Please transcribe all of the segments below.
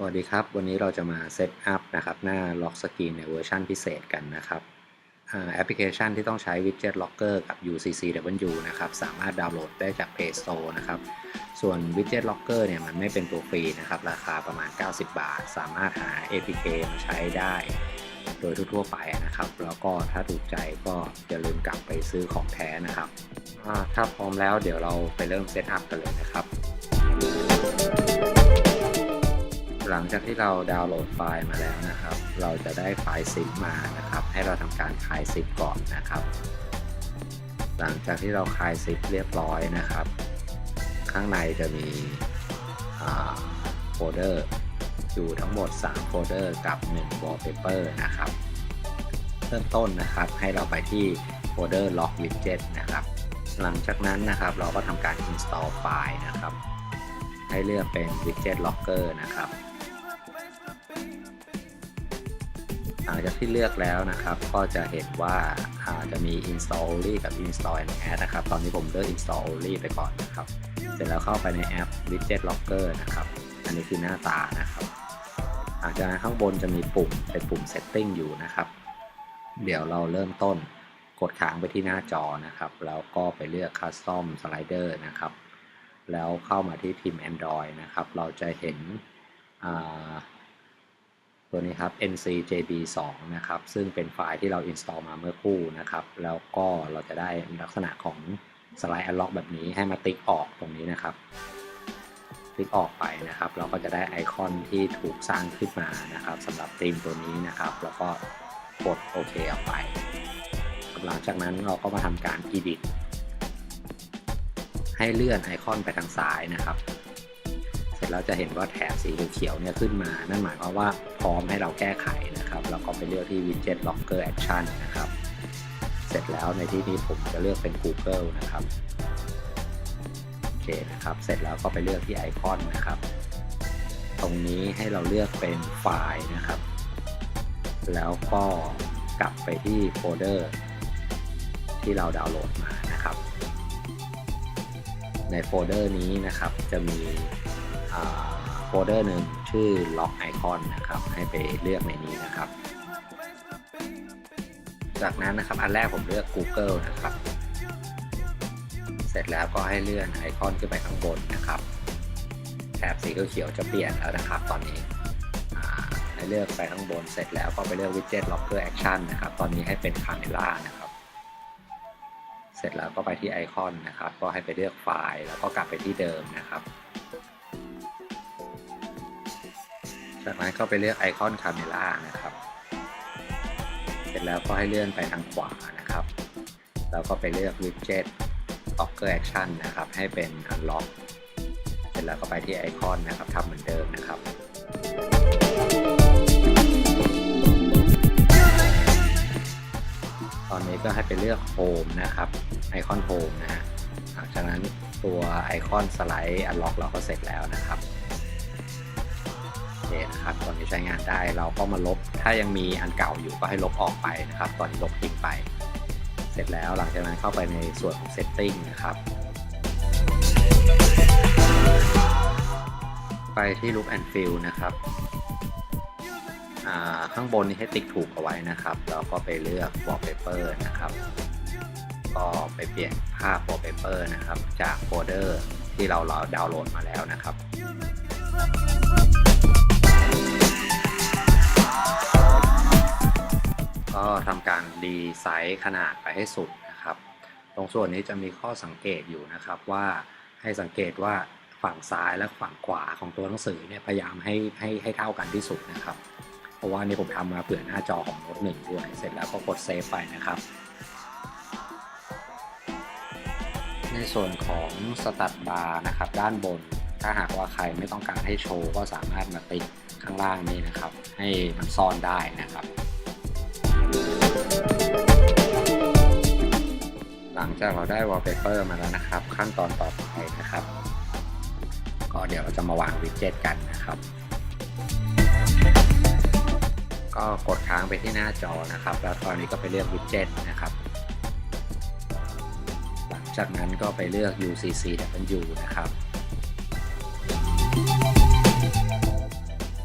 สวัสดีครับ วันนี้เราจะมาเซตอัพนะครับหน้าล็อกสกรีนในเวอร์ชันพิเศษกันนะครับแอปพลิเคชันที่ต้องใช้ Widget Locker กับ UCCW นะครับสามารถดาวน์โหลดได้จาก Play Store นะครับส่วน Widget Locker เนี่ยมันไม่เป็นตัวฟรีนะครับราคาประมาณ 90 บาท สามารถหา APK มาใช้ได้ โดยทั่วๆไปนะครับ แล้วก็ถ้าถูกใจก็อย่าลืมกลับไปซื้อของแท้นะครับถ้าพร้อมแล้วเดี๋ยวเราไปเริ่มเซตอัพกันเลยนะครับ หลังจากที่เราดาวน์โหลดไฟล์มาแล้วนะครับ เราจะได้ไฟล์ซิปมานะครับ ให้เราทำการคลายซิปก่อนนะครับ หลังจากที่เราคลายซิปเรียบร้อยนะครับ ข้างในจะมีโฟลเดอร์อยู่ทั้งหมด 3 โฟลเดอร์กับ 1 wallpaper นะครับ เริ่มต้นนะครับให้เราไปที่โฟลเดอร์ lock widget นะครับ หลังจากนั้นนะครับเราก็ทำการ install ไฟล์นะครับ ให้เลือกเป็น widget locker นะครับ หลังจากที่เลือกแล้วนะครับ ก็จะเห็นว่าจะมี install only กับ install and add นะครับ ตอนนี้ผมเลือก install only ไปก่อนนะครับ เสร็จแล้วเข้าไปในแอป widget locker นะครับ อันนี้คือหน้าตานะครับหลังจากนั้นข้างบนจะมีปุ่มเป็นปุ่ม setting อยู่นะครับ เดี๋ยวเราเริ่มต้นกดค้างไปที่หน้าจอนะครับ แล้วก็ไปเลือก custom slider นะครับ แล้วเข้ามาที่พิมพ์ Android นะครับ เราจะเห็น ตัวนี้ครับ ncjb2 นะครับซึ่งเป็นไฟล์ที่เรา install มาเมื่อคู่นะครับ แล้วก็เราจะได้ลักษณะของสไลด์ unlock แบบนี้ให้มาติ๊กออกตรงนี้นะครับ ติ๊กออกไปนะครับ เราก็จะได้ไอคอนที่ถูกสร้างขึ้นมานะครับสำหรับธีมตัวนี้นะครับ แล้วก็กดโอเคออกไปหลังจากนั้นเราก็มาทำการ edit ให้เลื่อนไอคอนไปทางซ้ายนะครับ เสร็จแล้วจะเห็นว่าแถบสีเขียวเนี่ยขึ้นมา นั่นหมายความว่าพร้อมให้เราแก้ไขนะครับแล้วก็ไปเลือกที่ Widget Locker Action นะครับ เสร็จแล้วในที่นี้ผมจะเลือกเป็น Google นะครับโอเคนะครับ เสร็จแล้วก็ไปเลือกที่ไอคอนนะครับ ตรงนี้ให้เราเลือกเป็นไฟล์นะครับ แล้วก็กลับไปที่โฟลเดอร์ที่เราดาวน์โหลดมานะครับ ในโฟลเดอร์นี้นะครับจะมี โฟลเดอร์หนึ่งชื่อ lock icon นะครับให้ไปเลือกในนี้นะครับ จากนั้นนะครับอันแรกผมเลือก Google นะครับ เสร็จแล้วก็ให้เลื่อนไอคอนขึ้นไปข้างบนนะครับแถบสีเขียวจะเปลี่ยนแล้วนะครับ ตอนนี้ให้เลือกไปข้างบนเสร็จแล้วก็ไปเลือก Widget Locker Action นะครับ ตอนนี้ให้เป็น Camera นะครับ เสร็จแล้วก็ไปที่ไอคอนนะครับ ก็ให้ไปเลือกไฟล์แล้วก็กลับไปที่เดิมนะครับ จากนั้นก็ไปเลือกไอคอน Camera นะครับ เสร็จแล้วก็ให้เลื่อนไปทางขวานะครับ แล้วก็ไปเลือก Widget Locker Action นนะครับ ให้เป็น Unlock เสร็จแล้วก็ไปที่ไอคอนนะครับทำเหมือนเดิมนะครับตอนนี้ก็ให้ไปเลือก Home นะครับไอคอน Home นะฮะหลังจากนั้นตัวไอคอนสไลด์ Unlock เราก็เสร็จแล้วนะครับ โอเคนะครับตอนนี้ใช้งานได้เราก็มาลบ ถ้ายังมีอันเก่าอยู่ก็ให้ลบออกไปนะครับตอนนี้ลบทิ้งไป เสร็จแล้วหลังจากนั้นเข้าไปในส่วนของ Setting นะครับ ไปที่ Look and Feel นะครับข้างบนนี้ให้ติ๊กถูกเอาไว้นะครับ แล้วก็ไปเลือก Wallpaper นะครับ ก็ไปเปลี่ยนภาพ Wallpaper นะครับ จากโฟลเดอร์ที่เราเราดาวน์โหลดมาแล้วนะครับ ก็ทำการรีไซส์ขนาดไปให้สุดนะครับ ตรงส่วนนี้จะมีข้อสังเกตอยู่นะครับว่าให้สังเกตว่าฝั่งซ้ายและฝั่งขวาของตัวหนังสือเนี่ยพยายามให้ให้ให้เท่ากันที่สุดนะครับ เพราะว่านี่ผมทำมาเผื่อหน้าจอของโน้ตหนึ่งด้วย เสร็จแล้วก็กดเซฟไปนะครับ ในส่วนของสตัดบาร์นะครับด้านบน ถ้าหากว่าใครไม่ต้องการให้โชว์ก็สามารถมาติดข้างล่างนี้นะครับ ให้มันซ่อนได้นะครับ หลังจากเราได้ wallpaper มาแล้วนะครับ ขั้นตอนต่อไปนะครับ ก็เดี๋ยวเราจะมาวางวิดเจ็ตกันนะครับ ก็กดค้างไปที่หน้าจอนะครับ แล้วตอนนี้ก็ไปเลือกวิดเจ็ตนะครับ หลังจากนั้นก็ไปเลือก UCCW นะครับ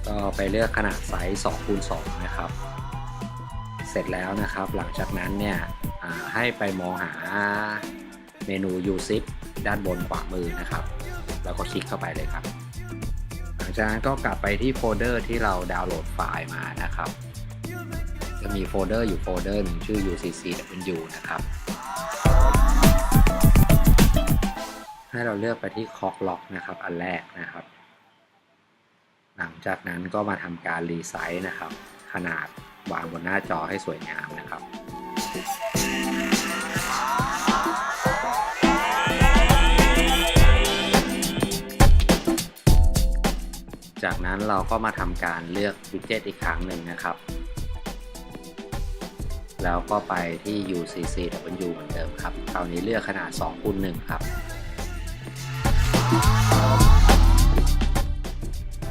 ก็ไปเลือกขนาดไซส์2คูณ2นะครับ เสร็จแล้วนะครับ หลังจากนั้นเนี่ยให้ไปมองหาเมนู UZIP ด้านบนขวามือนะครับ แล้วก็คลิกเข้าไปเลยครับ หลังจากนั้นก็กลับไปที่โฟลเดอร์ที่เราดาวน์โหลดไฟล์มานะครับ จะมีโฟลเดอร์อยู่โฟลเดอร์หนึ่งชื่อ UCCW นะครับ ให้เราเลือกไปที่ Cock Lock นะครับ อันแรกนะครับ หลังจากนั้นก็มาทำการรีไซส์นะครับ ขนาด วางบนหน้าจอให้สวยงามนะครับจากนั้นเราก็มาทำการเลือกวิดเจ็ตอีกครั้งหนึ่งนะครับ แล้วก็ไปที่ UCCW เหมือนเดิมครับ คราวนี้เลือกขนาด2คูณ1ครับ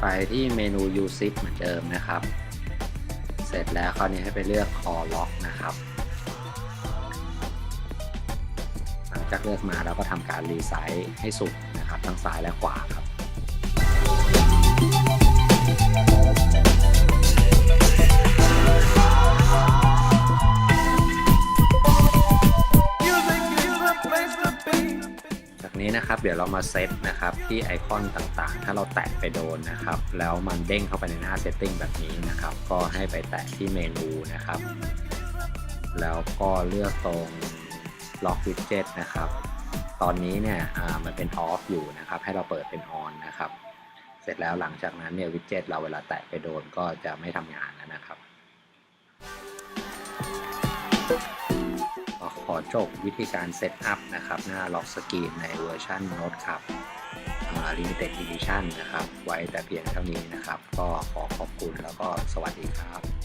ไปที่เมนู UZIP เหมือนเดิมนะครับ สร็จแล้วคราวนี้ให้ไปเลือก Core Lock นะครับ หลังจากเลือกมาเราก็ทำการรีไซส์ให้สุดนะครับทั้งซ้ายและขวาครับ เดี๋ยวเรามาเซตนะครับที่ไอคอนต่างๆ ถ้าเราแตะไปโดนนะครับ แล้วมันเด้งเข้าไปในหน้าเซตติ้งแบบนี้นะครับ ก็ให้ไปแตะที่เมนูนะครับ แล้วก็เลือกตรงล็อกวิดเจ็ตนะครับ ตอนนี้เนี่ยมันเป็นออฟอยู่นะครับ ให้เราเปิดเป็นออนนะครับ เสร็จแล้วหลังจากนั้นเนี่ยวิดเจ็ตเราเวลาแตะไปโดนก็จะไม่ทำงานแล้วนะครับก็ ขอจบวิธีการเซตอัพนะครับ หน้าล็อกสกรีนในเวอร์ชันโน้ตครับ Limited Edition นะครับ ไว้แต่เพียงเท่านี้นะครับ ก็ขอขอบคุณแล้วก็สวัสดีครับ